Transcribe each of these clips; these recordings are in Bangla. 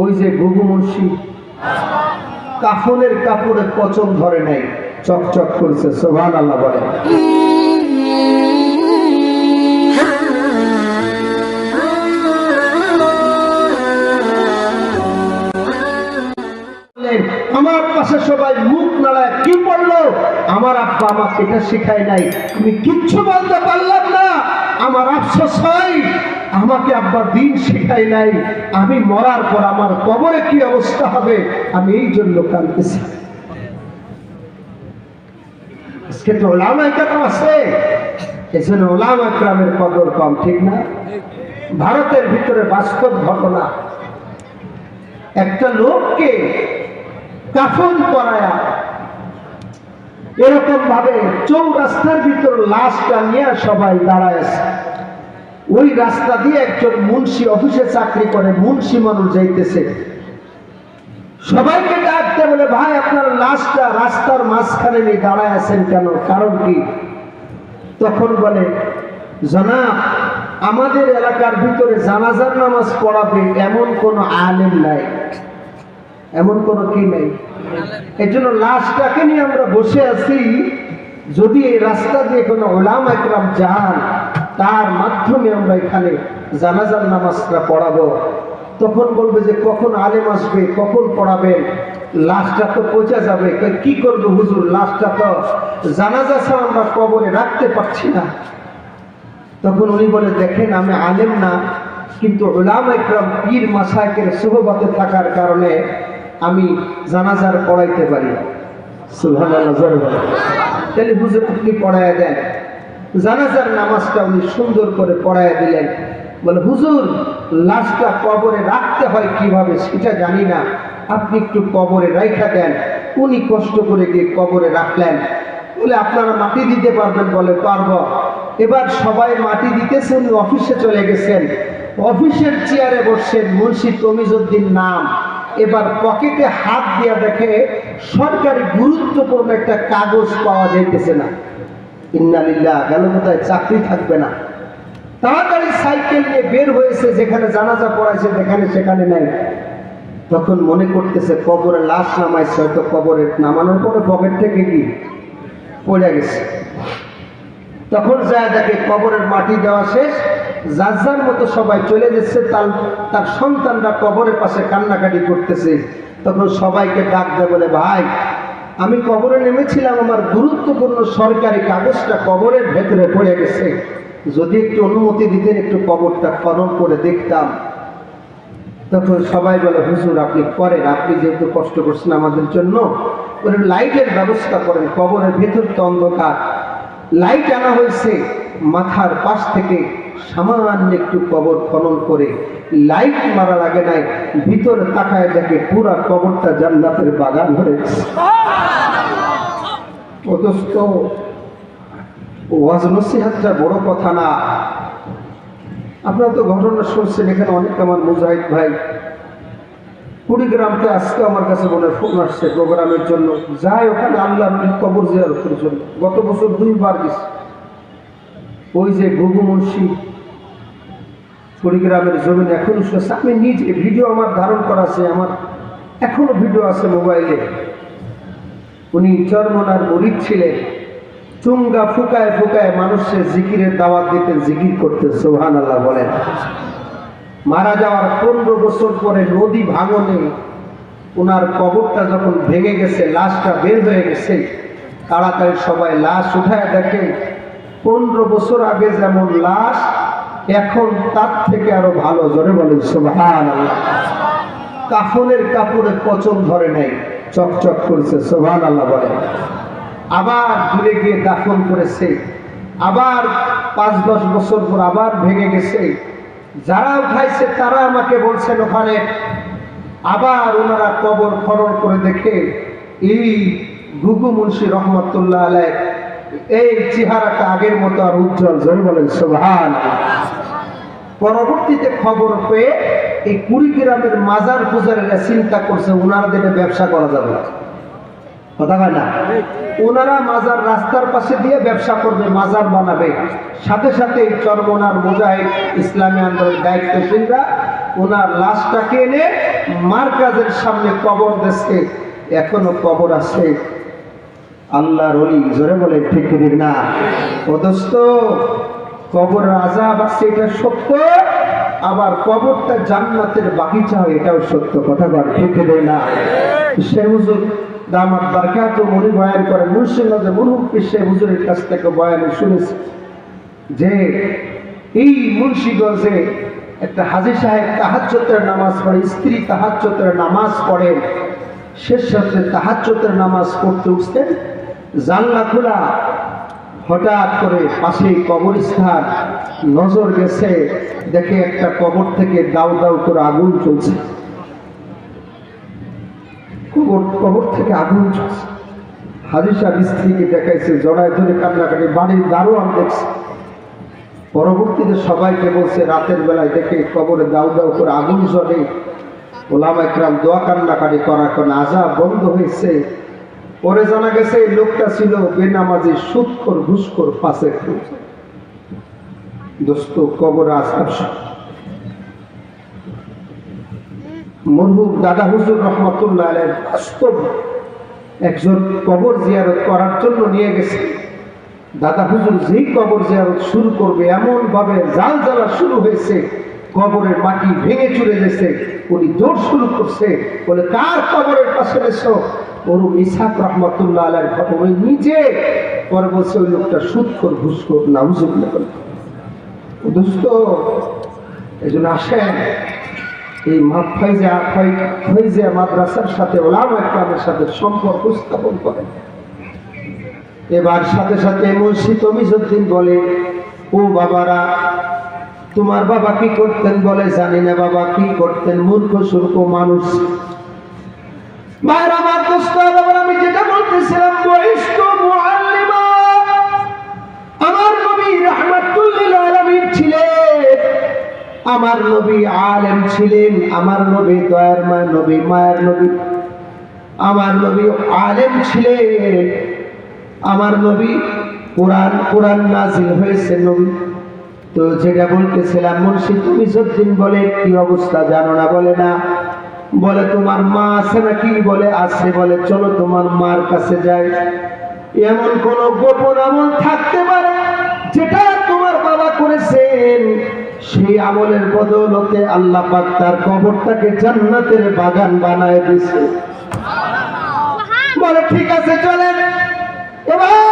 ওই যে গুগু মুন্সি। কাফনের কাপড়ে পচন ধরে নাই, চকচক করছে সোহান আল্লাহ বলে। আমার পাশে সবাই মুখ নাড়ায়, কি বলল? আমার আব্বা আমাকে এটা শেখায় নাই। আমি কিচ্ছু বলতে পারলাম না। আমার আফসোস হয়। আমাকে আব্বা দিন শেখায় নাই। আমি মরার পর আমার কবরে কি অবস্থা হবে? আমি এই জন্য কাঁদতেছি। আজকে তো ওলামা একরাম আছে। এজন্য ওলামা একরামের কদর কম, ঠিক না? ভারতের ভিতরে বাস্তব ঘটনা। একটা লোককে কাফন করায়া এরকম ভাবে চৌরাস্তার ভিতর লাশটা নিয়ে সবাই দাঁড়ায় আছে ওই রাস্তা দিয়ে একজন মুন্সি অফিসে চাকরি করে, মুন্সি মানুষ যাইতেছে। সবাইকে ডাকতে বলে, ভাই, আপনার লাশটা রাস্তার মাঝখানে নিয়ে দাঁড়ায় আছেন কেন? কারণ কি? তখন বলে, জনাব, আমাদের এলাকার ভিতরে জানাজার নামাজ পড়াবে এমন কোন আলেম নাই। এমন কোন কি নাই? এর জন্য লাশটাকে নিয়ে আমরা বসে আছি। যদি এই রাস্তা দিয়ে কোনো ওলাম একরাম যান, তার মাধ্যমে আমরা এখানে জানাজার নামাজটা পড়াবো। তখন বলবে যে, কখন আলেম আসবে? কখন পড়াবেন? লাশটা তো পচে যাবে। কি করব হুজুর? লাশটা তো জানাজা ছাড়া আমরা কবরে রাখতে পারছি না। তখন উনি বলে, দেখেন, আমি আলেম না, কিন্তু ওলাম একরম পীর মাসাকের সুহবতে থাকার কারণে আমি জানাজার পড়াইতে পারি। তাহলে হুজুর আপনি পড়ায় দেন। জানাজার নামাজটা উনি সুন্দর করে পড়ায় দিলেন। বলে, হুজুর, লাশটা কবরে রাখতে হয় কীভাবে সেটা জানি না। আপনি একটু কবরে রাইখা দেন। উনি কষ্ট করে গিয়ে কবরে রাখলেন। বলে, আপনারা মাটি দিতে পারবেন বলে পারব। এবার সবাই মাটি দিতেছেন অফিসে চলে গেছেন। অফিসের চেয়ারে বসছেন মুন্সি তমিজুদ্দিন নাম। এবার পকেটে হাত দিয়া দেখে সরকারি গুরুত্বপূর্ণ একটা কাগজ পাওয়া যাইতেছে না। ইন্নালিল্লাহ, গেল কোথায়? চাকরি থাকবে না। তাড়াতাড়ি সাইকেল নিয়ে বের হয়েছে, যেখানে জানাজা পড়াইছে, যেখানে সেখানে নাই। তখন মনে করতেছে, কবরে লাশ নামাইছে, হয়তো কবরে নামানোর পরে পকেট থেকে কি? পড়ে গেছে। তখন যায় দেখে কবরের মাটি দেওয়া শেষ যার যার মতো সবাই চলে যাচ্ছে তার তার সন্তানরা কবরের পাশে কান্নাকাটি করতেছে। তখন সবাইকে ডাক দেয়, বলে, ভাই, আমি কবরে নেমেছিলাম, আমার গুরুত্বপূর্ণ সরকারি কাগজটা কবরের ভেতরে পড়ে গেছে। যদি একটু অনুমতি দিতেন, একটু কবরটা খনন করে দেখতাম। তখন সবাই বলে, হুজুর, আপনি করেন, আপনি যেহেতু কষ্ট করছেন আমাদের জন্য লাইটের ব্যবস্থা করেন, কবরের ভেতর তো অন্ধকার। লাইট আনা হয়েছে, মাথার পাশ থেকে সামান্য একটু কবর খনন করে লাইট মারা লাগে নাই, ভিতরে তাকায় দেখে পুরা কবরটা জান্নাতের বাগান হয়েছে। অথচ ওয়াজ বড় কথা না। আপনারা তো ঘটনা শুনছেন, এখানে অনেক আমার মুজাহিদ ভাই। কুড়িগ্রামতে আজকে আমার কাছে মনে হয় ফোন আসছে প্রোগ্রামের জন্য। যাই, ওখানে আল্লাহ কবর জিয়ারতের জন্য। গত বছর দুইবার গেছে। ওই যে গুগু মুন্সি কুড়িগ্রামের জমিন, এখনও শুনেছে আমি নিজে ভিডিও আমার ধারণ করা আছে আমার এখনও ভিডিও আছে মোবাইলে। উনি চরমনার মরিদ ছিলেন। চুঙ্গা ফুকায় ফুকায় মানুষের জিকিরের দাওয়াত দিতে জিকির করতে সোহান আল্লাহ বলেন। মারা যাওয়ার পনেরো বছর পরে নদী ভাঙনে ওনার কবরটা যখন ভেঙে গেছে, লাশটা বের হয়ে গেছে, তাড়াতাড়ি সবাই লাশ উঠায় দেখে পনেরো বছর আগে যেমন লাশ, এখন তার থেকে আরও ভালো। জোরে বলেন আল্লাহ কাফনের কাপড়ে পচন ধরে নাই, চকচক করছে সোহান আল্লাহ বলে। আবার দূরে গিয়ে দাফন করেছে। আবার পাঁচ দশ বছর পর আবার ভেঙে গেছে। যারা উঠাইছে, তারা আমাকে বলছেন ওখানে। আবার ওনারা কবর খনন করে দেখে, এই গুগু মুন্সি রহমতুল্লাহ আলাই এই চেহারাটা আগের মতো আর উজ্জ্বল জয় বলেন সোহান পরবর্তীতে খবর পেয়ে এই কুড়িগ্রামের মাজার পূজারীরা চিন্তা করছে ওনার দিনে ব্যবসা করা যাবে ওনারা মাজার রাস্তার পাশে দিয়ে ব্যবসা করবে, মাজার বানাবে। সাথে সাথে ইসলামী ওনার লাশটাকে সামনে কবর দেশে এখনও কবর আছে। আল্লাহর অলি জোরে বলে ঠিক ঠিক না। ও দোস্ত, কবর রাজা আছে, এটা সত্য? আবার কবরটা জান্নাতের বাগিচা হয়, এটাও সত্য কথা বল ঠিক ঠিক না। সে হুজুর দামাত বারকাত মনি বয়ান করেন মুর্শিদাবাদে মরহুম সে হুজুরের কাছ থেকে বয়ানে শুনেছি যে, এই মুন্সিগঞ্জে একটা হাজির সাহেব তাহাজ্জতের নামাজ পড়ে, স্ত্রী তাহাজ্জতের নামাজ পড়েন শেষ সাথে তাহাজ্জতের নামাজ পড়তে উঠতেন। জানলা খোলা, হঠাৎ করে পাশে কবরস্থান, নজর গেছে, দেখে একটা কবর থেকে দাউ দাউ করে আগুন চলছে। কবর কবর থেকে আগুন চলছে। হাজির সাহেব স্ত্রীকে দেখাইছে, জড়ায় ধরে কান্নাকাটি, বাড়ির দারোয়ান দেখছে। পরবর্তীতে সবাইকে বলছে, রাতের বেলায় দেখে কবরে দাউ দাউ করে আগুন জ্বলে। ওলামা একরাম দোয়া কান্নাকাটি করার কারণে আজাব বন্ধ হয়েছে। পরে জানা গেছে, এই লোকটা ছিল বেনামাজি সুৎকর ঘুষকর পাশে দোস্ত, কবর আসার মরহুম দাদা হুজুর রহমতুল্লাহ বাস্তব একজন কবর জিয়ারত করার জন্য নিয়ে গেছে। দাদা হুজুর যেই কবর জিয়ারত শুরু করবে এমন ভাবে জাল জ্বালা শুরু হয়েছে, কবরের মাটি ভেঙে চুরে গেছে, উনি দৌড় শুরু করছে, বলে, কার কবরের পাশে এসো নিজে ওই লোকটা জন্য আসেন। এই মাদ্রাসার সাথে ওলামা ইকরামের সাথে সম্পর্ক স্থাপন করেন। এবার সাথে সাথে মুন্সি তমিজুদ্দিন বলে, ও বাবারা, তোমার বাবা কি করতেন বলে জানি না বাবা, কি করতেন? মূর্খ, সূর্খ মানুষ। আমার আমি যেটা বলতেছিলাম আমার নবী আমার নবী আলেম ছিলেন, আমার নবী দয়ার মায় নবী, মায়ের নবী, আমার নবী আলেম ছিলেন। আমার নবী কোরআন কোরআন নাজিল হয়েছে নবী। তো যেটা বলতেছিলাম, মুন্সি তুমি যদ্দিন বলে, কি অবস্থা জানো না বলে না? বলে, তোমার মা আছে নাকি? বলে, আছে। বলে, চলো তোমার মার কাছে যাই। এমন কোন গোপন আমল থাকতে পারে যেটা তোমার বাবা করেছেন। সেই আমলের বদৌলতে আল্লাহ পাক তার কবরটাকে জান্নাতের বাগান বানায় দিছে বলে, ঠিক আছে, চলেন। এবার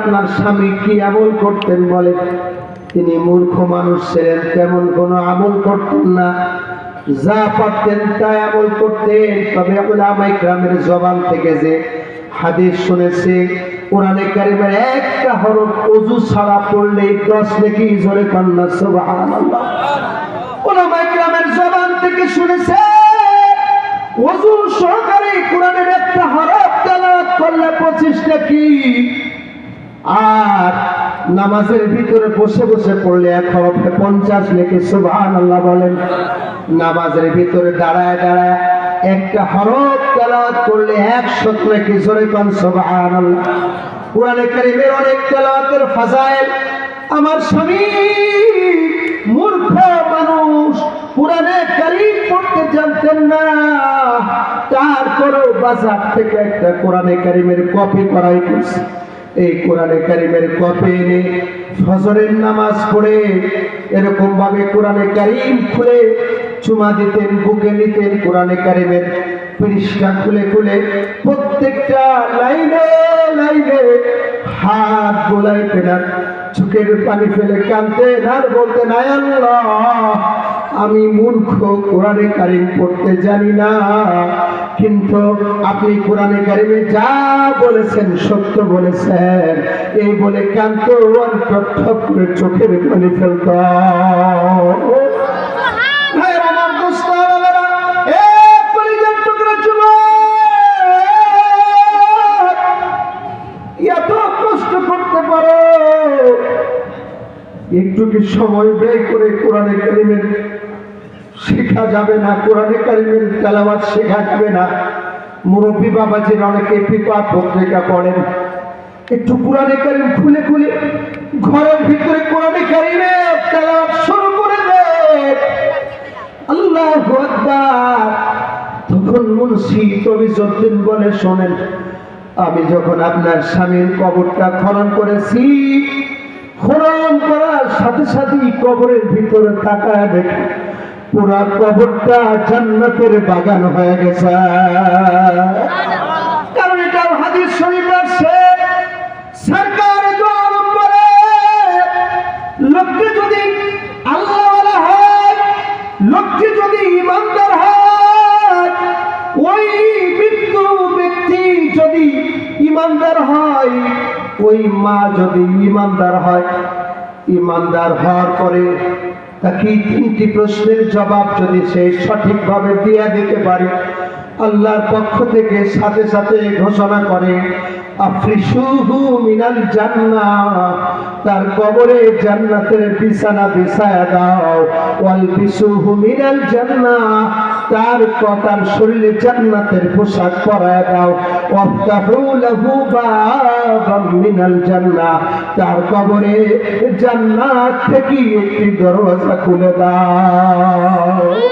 আপনার স্বামী কি আমল করতেন বলে তিনি মূর্খ মানুষ ছিলেন, তেমন কোনো আমল করতেন না। যা পারতেন তাই আমল করতেন। তবে ওলামাই গ্রামের জবান থেকে যে হাদিস শুনেছে, কোরআনে কারিমের একটা হরফ অজু ছাড়া পড়লেই দশ নাকি জোরে কান্না, সুবহানাল্লাহ। ওলামাই গ্রামের জবান থেকে শুনেছে অজু সহকারে কোরআনের একটা হরফ তেলাওয়াত করলে পঁচিশটা কি আর নামাজের ভিতরে বসে বসে পড়লে এক হরফে পঞ্চাশ লেখে সুবহান আল্লাহ বলেন। নামাজের ভিতরে দাঁড়ায় দাঁড়ায় একটা হরফ তেলাওয়াত করলে একশো লেখে জোরে কন সুবহান আল্লাহ কোরআনে কারিমের অনেক তেলাওয়াতের ফাজাইল। আমার স্বামী মূর্খ মানুষ, কোরআনে কারিম পড়তে জানতেন না। তারপরেও বাজার থেকে একটা কোরআনে কারিমের কপি করাই করছে। এই কোরআনে কারিমের কপি এনে ফজরের নামাজ পড়ে এরকম ভাবে কোরআনে কারিম খুলে চুমা দিতেন, বুকে নিতেন, কোরআনে কারিমের পৃষ্ঠা খুলে খুলে প্রত্যেকটা লাইনে লাইনে হাত বোলাইতেন আর চোখের পানি ফেলে কানতেন আর বলতেন আয় আল্লাহ। আমি মূর্খ, কোরআনে কারিম পড়তে জানি না। কিন্তু আপনি কোরআনে কারিমে যা বলেছেন, সত্য বলেছেন, এই বলে কান্ত ঠপ করে চোখের পানি ফেলত একটু কি সময় ব্যয় করে কোরআনে কারিমের শেখা যাবে না, কোরআনে কারিমের তেলাওয়াত শেখা যাবে না। মুরব্বী বাবাজির অনেকে পিপা পত্রিকা পড়েন একটু কোরআনে কারিম খুলে খুলে ঘরের ভিতরে কোরআনে কারিমে তেলাওয়াত শুরু করে দে। আল্লাহ তখন মুন্সি কবি যদ্দিন বলে শোনেন, আমি যখন আপনার স্বামীর কবরটা খনন করেছি, খনন করার সাথে সাথেই কবরের ভিতরে তাকায় দেখি পুরা কবরটা জান্নাতের বাগান হয়ে গেছে। কারণ এটা হাদিস শরীফ আছে, সরকার দোয়া নম্বরে লোকটি যদি আল্লাহ হয় লোকটি যদি ইমানদার হয়, ওই মৃত্যু ব্যক্তি যদি ইমানদার হয়, ওই মা যদি ইমানদার হয়, ইমানদার হওয়ার পরে তাকে তিনটি প্রশ্নের জবাব যদি সে সঠিকভাবে দিয়ে দিতে পারে, আল্লাহর পক্ষ থেকে সাথে সাথে ঘোষণা করে তার কবরে জান্নাতের বিছানা বিছায়া দাও। ওয়াল বিসুহু মিনাল জান্নাহ তার কথার শরীরে জান্নাতের পোশাক পরায় দাও। ওয়াফতাহু লাহু বাবাম মিনাল জান্নাহ তার কবরে জান্নাত থেকে একটি দরজা খুলে দাও।